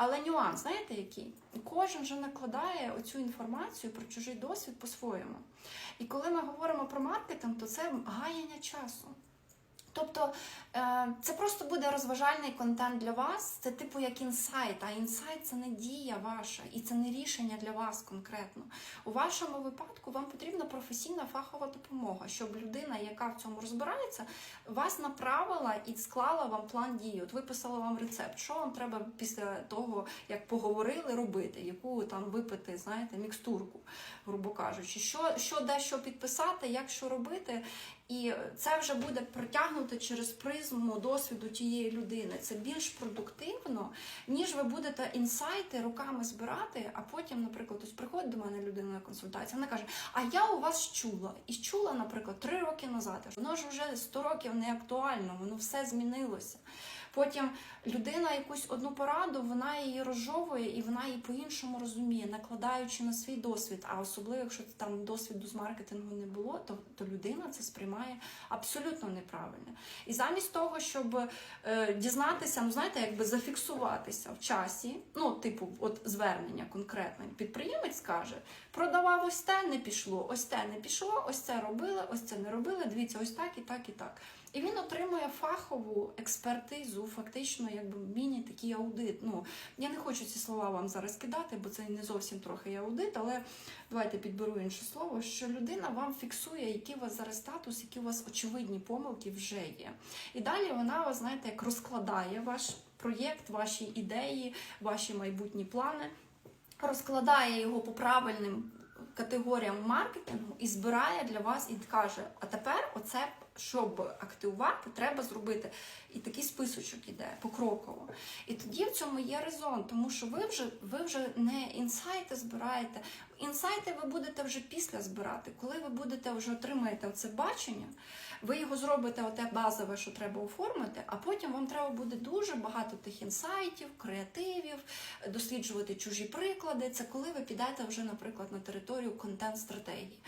Але нюанс, знаєте який? Кожен вже накладає оцю інформацію про чужий досвід по-своєму. І коли ми говоримо про маркетинг, то це гаяння часу. Тобто е, це просто буде розважальний контент для вас. Це типу як інсайт. А інсайт це не дія ваша, і це не рішення для вас конкретно. У вашому випадку вам потрібна професійна фахова допомога, щоб людина, яка в цьому розбирається, вас направила і склала вам план дії. От виписала вам рецепт, що вам треба після того, як поговорили, робити, яку там випити, знаєте, мікстурку, грубо кажучи, що, що де що підписати, як що робити. І це вже буде протягнуто через призму досвіду тієї людини. Це більш продуктивно, ніж ви будете інсайти руками збирати, а потім, наприклад, ось приходить до мене людина на консультацію, вона каже: А я у вас чула. І чула, наприклад, три роки назад. Воно ж вже 100 років не актуально, воно все змінилося. Потім людина якусь одну пораду, вона її розжовує і вона її по-іншому розуміє, накладаючи на свій досвід. А особливо, якщо там досвіду з маркетингу не було, то, то людина це сприймає абсолютно неправильно. І замість того, щоб е, дізнатися, ну знаєте, якби зафіксуватися в часі, ну, типу, от звернення конкретне, підприємець каже, продавав ось те, не пішло, ось те не пішло, ось це робили, ось це не робили. Дивіться, ось так і так і так. І він отримує фахову експертизу, фактично, якби міні такий аудит. Ну я не хочу ці слова вам зараз кидати, бо це не зовсім трохи аудит, але давайте підберу інше слово. Що людина вам фіксує, який у вас зараз статус, які у вас очевидні помилки вже є. І далі вона, ви знаєте, як розкладає ваш проєкт, ваші ідеї, ваші майбутні плани, розкладає його по правильним категоріям маркетингу і збирає для вас і каже: а тепер оце. Щоб активувати, треба зробити і такий списочок іде покроково. І тоді в цьому є резон, тому що ви вже ви вже не інсайти збираєте. Інсайти ви будете вже після збирати. Коли ви будете вже отримаєте це бачення, ви його зробите оте базове, що треба оформити, а потім вам треба буде дуже багато тих інсайтів, креативів, досліджувати чужі приклади. Це коли ви підете вже, наприклад, на територію контент-стратегії.